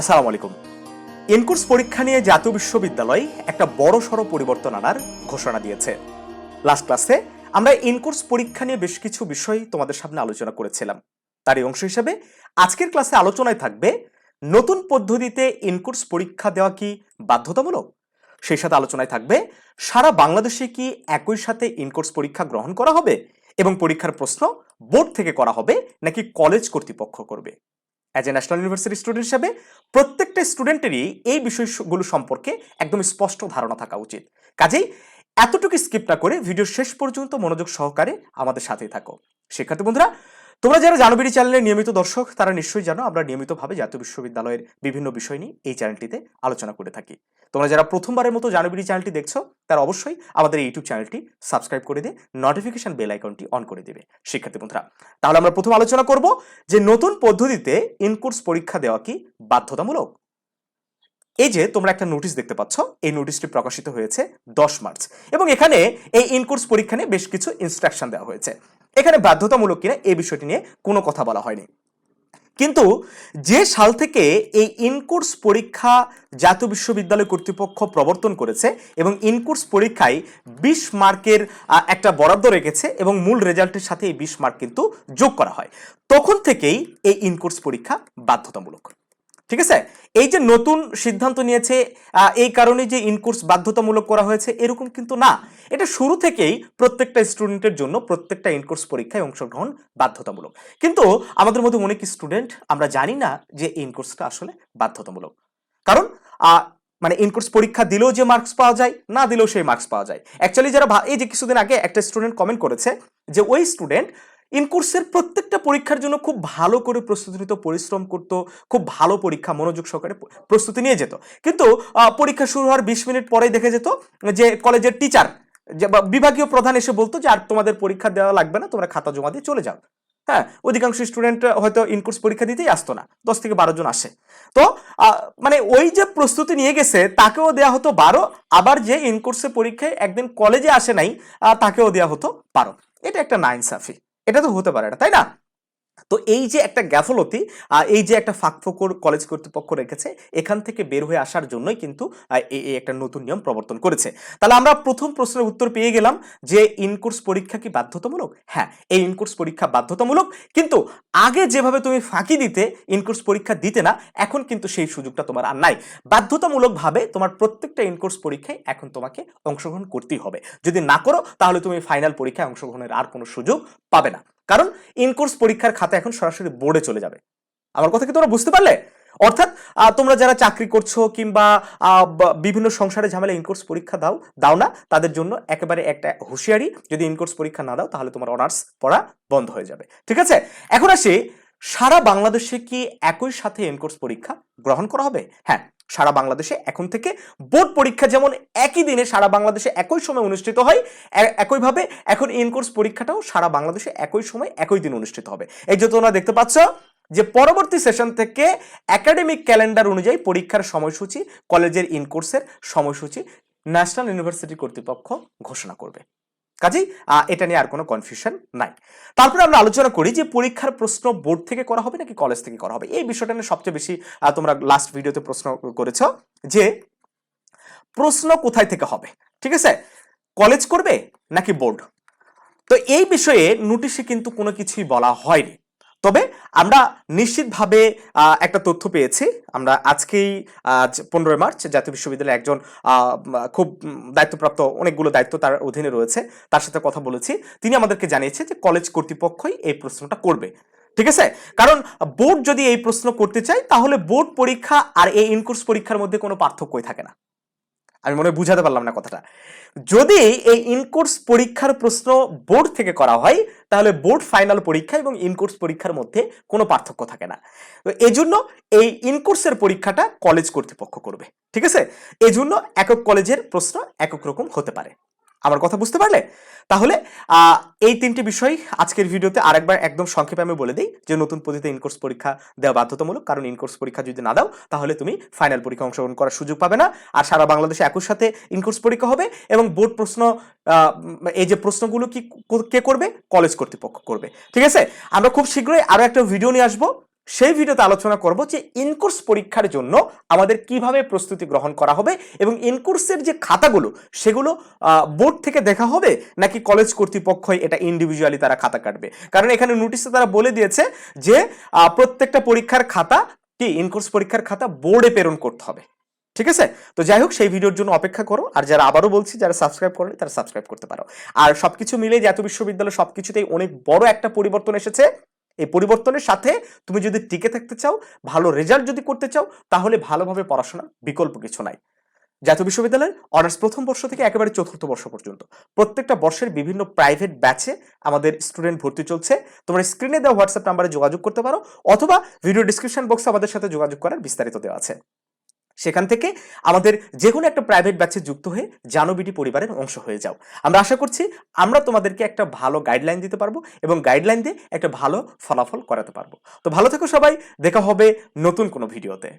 আসসালামু আলাইকুম। ইনকোর্স পরীক্ষা নিয়ে জাতীয় বিশ্ববিদ্যালয় একটা বড় সড়ো পরিবর্তন আনার ঘোষণা দিয়েছে। লাস্ট ক্লাসে আমরা ইনকোর্স পরীক্ষা নিয়ে বেশ কিছু বিষয় তোমাদের সামনে আলোচনা করেছিলাম। তারই অংশ হিসেবে আজকের ক্লাসে আলোচনায় থাকবে, নতুন পদ্ধতিতে ইনকোর্স পরীক্ষা দেওয়া কি বাধ্যতামূলক? সেই সাথে আলোচনায় থাকবে, সারা বাংলাদেশে কি একই সাথে ইনকোর্স পরীক্ষা গ্রহণ করা হবে এবং পরীক্ষার প্রশ্ন বোর্ড থেকে করা হবে নাকি কলেজ কর্তৃপক্ষ করবে? As a national university student হিসাবে প্রত্যেকটা স্টুডেন্টেরই এই বিষয়গুলো সম্পর্কে একদম স্পষ্ট ধারণা থাকা উচিত। কাজেই এতটুকু স্কিপ না করে ভিডিও শেষ পর্যন্ত মনোযোগ সহকারে আমাদের সাথেই থাকো। শিক্ষার্থী বন্ধুরা তোমরা যারা জানবিড়ি চ্যানেলের নিয়মিত দর্শক, তারা নিশ্চয়ই জানো আমরা নিয়মিতভাবে জাতীয় বিশ্ববিদ্যালয়ের বিভিন্ন বিষয় নিয়ে এই চ্যানেলটিতে আলোচনা করে থাকি। তোমরা যারা প্রথমবারের মতো জানবিড়ি চ্যানেলটি দেখছ, তারা অবশ্যই আমাদের ইউটিউব চ্যানেলটি সাবস্ক্রাইব করে দিয়ে নোটিফিকেশন বেল আইকনটি অন করে দেবে। শিক্ষার্থী বন্ধুরা, তাহলে আমরা প্রথম আলোচনা করব যে নতুন পদ্ধতিতে ইনকোর্স পরীক্ষা দেওয়া কি বাধ্যতামূলক? এই যে তোমরা একটা নোটিশ দেখতে পাচ্ছ, এই নোটিশটি প্রকাশিত হয়েছে দশ মার্চ এবং এখানে এই ইনকোর্স পরীক্ষা নিয়ে বেশ কিছু ইনস্ট্রাকশন দেওয়া হয়েছে। এখানে বাধ্যতামূলক কিনা এই বিষয়টি নিয়ে কোনো কথা বলা হয়নি। কিন্তু যে সাল থেকে এই ইনকোর্স পরীক্ষা জাতীয় বিশ্ববিদ্যালয় কর্তৃপক্ষ প্রবর্তন করেছে এবং ইনকোর্স পরীক্ষায় বিশ মার্কের একটা বরাদ্দ রেখেছে এবং মূল রেজাল্টের সাথে এই বিশ মার্ক কিন্তু যোগ করা হয়। তখন থেকেই এই ইনকোর্স পরীক্ষা বাধ্যতামূলক। ঠিক আছে? এই যে নতুন সিদ্ধান্ত নিয়েছে এই কারণে যে ইনকোর্স বাধ্যতামূলক করা হয়েছে, এরকম কিন্তু না। এটা শুরু থেকেই প্রত্যেকটা স্টুডেন্টের জন্য প্রত্যেকটা ইনকোর্স পরীক্ষায় অংশগ্রহণ বাধ্যতামূলক। কিন্তু আমাদের মধ্যে অনেক স্টুডেন্ট আমরা জানি না যে ইনকোর্সটা আসলে বাধ্যতামূলক। কারণ মানে ইনকোর্স পরীক্ষা দিলেও যে মার্কস পাওয়া যায়, না দিলেও সেই মার্কস পাওয়া যায়। অ্যাকচুয়ালি যারা এই যে কিছুদিন আগে একটা স্টুডেন্ট কমেন্ট করেছে যে ওই স্টুডেন্ট ইনকোর্সের প্রত্যেকটা পরীক্ষার জন্য খুব ভালো করে প্রস্তুতি নিত পরিশ্রম করত, খুব ভালো পরীক্ষা, মনোযোগ সহকারে প্রস্তুতি নিয়ে যেত। কিন্তু পরীক্ষা শুরু হওয়ার বিশ মিনিট পরেই দেখে যেত যে কলেজের টিচার বিভাগীয় প্রধান এসে বলতো যে, আর তোমাদের পরীক্ষা দেওয়া লাগবে না, তোমরা খাতা জমা দিয়ে চলে যাও। হ্যাঁ অধিকাংশ স্টুডেন্ট হয়তো ইনকোর্স পরীক্ষা দিতেই আসতো না, দশ থেকে বারো জন আসে। তো মানে ওই যে প্রস্তুতি নিয়ে গেছে, তাকেও দেয়া হতো বারো, আবার যে ইনকোর্সে পরীক্ষায় একদিন কলেজে আসে নাই তাকেও দেয়া হতো বারো। এটা একটা নাইন সাফি এটা তো হতে পারে না তাই না? তো এই যে একটা গ্যাফলতি এই যে একটা ফাঁকফোকর কলেজ কর্তৃপক্ষ রেখেছে, এখান থেকে বের হয়ে আসার জন্যই কিন্তু এই একটা নতুন নিয়ম প্রবর্তন করেছে। তাহলে আমরা প্রথম প্রশ্নের উত্তর পেয়ে গেলাম যে ইনকোর্স পরীক্ষা কি বাধ্যতামূলক? হ্যাঁ এই ইনকোর্স পরীক্ষা বাধ্যতামূলক, কিন্তু আগে যেভাবে তুমি ফাঁকি দিতে ইনকোর্স পরীক্ষা দিতে না, এখন কিন্তু সেই সুযোগটা তোমার আর নাই। বাধ্যতামূলকভাবে তোমার প্রত্যেকটা ইনকোর্স পরীক্ষায় এখন তোমাকে অংশগ্রহণ করতেই হবে। যদি না করো, তাহলে তুমি ফাইনাল পরীক্ষায় অংশগ্রহণের আর কোনো সুযোগ পাবে না। কারণ ইনকোর্স পরীক্ষার খাতা এখন সরাসরি বোর্ডে চলে যাবে। আমার কথা কি তোমরা বুঝতে পারলে? অর্থাৎ তোমরা যারা চাকরি করছ কিংবা বিভিন্ন সংসারে ঝামেলা ইনকোর্স পরীক্ষা দাও দাও না, তাদের জন্য একেবারে একটা হুঁশিয়ারি, যদি ইনকোর্স পরীক্ষা না দাও, তাহলে তোমার অনার্স পড়া বন্ধ হয়ে যাবে। ঠিক আছে? এখন আসি, সারা বাংলাদেশে কি একই সাথে ইনকোর্স পরীক্ষা গ্রহণ করা হবে? হ্যাঁ সারা বাংলাদেশে। এখন থেকে বোর্ড পরীক্ষা যেমন একই দিনে সারা বাংলাদেশে একই সময় অনুষ্ঠিত হয় একইভাবে এখন ইনকোর্স পরীক্ষাটাও সারা বাংলাদেশে একই সময় একই দিন অনুষ্ঠিত হবে। এই যে তোমরা দেখতে পাচ্ছ যে পরবর্তী সেশন থেকে একাডেমিক ক্যালেন্ডার অনুযায়ী পরীক্ষার সময়সূচি, কলেজের ইনকোর্সের সময়সূচি ন্যাশনাল ইউনিভার্সিটি কর্তৃপক্ষ ঘোষণা করবে। কাজেই এটা নিয়ে আর কোনো কনফিউশন নাই। তারপরে আমরা আলোচনা করি যে পরীক্ষার প্রশ্ন বোর্ড থেকে করা হবে নাকি কলেজ থেকে করা হবে? এই বিষয়টা নিয়ে সবচেয়ে বেশি তোমরা লাস্ট ভিডিওতে প্রশ্ন করেছ যে, প্রশ্ন কোথায় থেকে হবে? ঠিক আছে? কলেজ করবে নাকি বোর্ড? তো এই বিষয়ে নোটিশে কিন্তু কোনো কিছুই বলা হয়নি। তবে আমরা নিশ্চিতভাবে একটা তথ্য পেয়েছি। আমরা আজকেই, আজ পনেরোই মার্চ, জাতীয় বিশ্ববিদ্যালয়ে একজন খুব দায়িত্বপ্রাপ্ত, অনেকগুলো দায়িত্ব তার অধীনে রয়েছে। তার সাথে কথা বলেছি। তিনি আমাদেরকে জানিয়েছে যে, কলেজ কর্তৃপক্ষই এই প্রশ্নটা করবে। ঠিক আছে? কারণ বোর্ড যদি এই প্রশ্ন করতে চায়, তাহলে বোর্ড পরীক্ষা আর এই ইনকোর্স পরীক্ষার মধ্যে কোনো পার্থক্যই থাকে না। আমি মনে হয় বুঝাতে পারলাম না কথাটা। যদি এই ইনকোর্স পরীক্ষার প্রশ্ন বোর্ড থেকে করা হয়, তাহলে বোর্ড ফাইনাল পরীক্ষা এবং ইনকোর্স পরীক্ষার মধ্যে কোনো পার্থক্য থাকে না। তো এজন্য এই ইনকোর্সের পরীক্ষাটা কলেজ কর্তৃপক্ষ করবে, ঠিক আছে? এজন্য একক কলেজের প্রশ্ন একক রকম হতে পারে। আমার কথা বুঝতে পারলে? তাহলে এই তিনটি বিষয় আজকের ভিডিওতে আরেকবার একদম সংক্ষেপে আমি বলে দিই যে নতুন পদ্ধতিতে ইনকোর্স পরীক্ষা দেওয়া বাধ্যতামূলক। কারণ ইনকোর্স পরীক্ষা যদি না দাও, তাহলে তুমি ফাইনাল পরীক্ষা অংশগ্রহণ করার সুযোগ পাবে না। আর সারা বাংলাদেশে একই সাথে ইনকোর্স পরীক্ষা হবে এবং বোর্ড প্রশ্ন এই যে প্রশ্নগুলো কি, কে করবে? কলেজ কর্তৃপক্ষ করবে। ঠিক আছে? আমরা খুব শীঘ্রই আরও একটা ভিডিও নিয়ে আসব। সেই ভিডিওতে আলোচনা করব যে ইনকোর্স পরীক্ষার জন্য আমাদের কীভাবে প্রস্তুতি গ্রহণ করা হবে এবং ইনকোর্সের যে খাতাগুলো, সেগুলো বোর্ড থেকে দেখা হবে নাকি কলেজ কর্তৃপক্ষই এটা ইন্ডিভিজুয়ালি তারা খাতা কাটবে? কারণ এখানে নোটিশে তারা বলে দিয়েছে যে প্রত্যেকটা পরীক্ষার খাতা কি? ইনকোর্স পরীক্ষার খাতা বোর্ডে প্রেরণ করতে হবে। ঠিক আছে? তো যাই হোক, সেই ভিডিওর জন্য অপেক্ষা করো। আর যারা আবারও বলছি, যারা সাবস্ক্রাইব করেনি তারা সাবস্ক্রাইব করতে পারো। আর সবকিছু মিলে জাতীয় বিশ্ববিদ্যালয় সবকিছুতেই অনেক বড় একটা পরিবর্তন এসেছে এই পরিবর্তনের সাথে তুমি যদি টিকে থাকতে চাও, ভালো রেজাল্ট যদি করতে চাও, তাহলে ভালোভাবে পড়াশোনা বিকল্প কিছু নাই। জাতীয় বিশ্ববিদ্যালয়ের অনার্স প্রথম বর্ষ থেকে একেবারে চতুর্থ বর্ষ পর্যন্ত। প্রত্যেকটা বর্ষের বিভিন্ন প্রাইভেট ব্যাচে আমাদের স্টুডেন্ট ভর্তি চলছে। তোমার স্ক্রিনে দেওয়া হোয়াটসঅ্যাপ নাম্বারে যোগাযোগ করতে পারো, অথবা ভিডিও ডিসক্রিপশন বক্সে আমাদের সাথে যোগাযোগ করার বিস্তারিত দেওয়া আছে। সেখান থেকে আমাদের যে কোনো একটা প্রাইভেট ব্যাচে যুক্ত হয়ে জানবিটি পরিবারের অংশ হয়ে যাও। আমরা আশা করছি আমরা তোমাদেরকে একটা ভালো গাইডলাইন দিতে পারব এবং গাইডলাইন দিয়ে একটা ভালো ফলাফল করাতে পারব। তো ভালো থেকো সবাই, দেখা হবে নতুন কোনো ভিডিওতে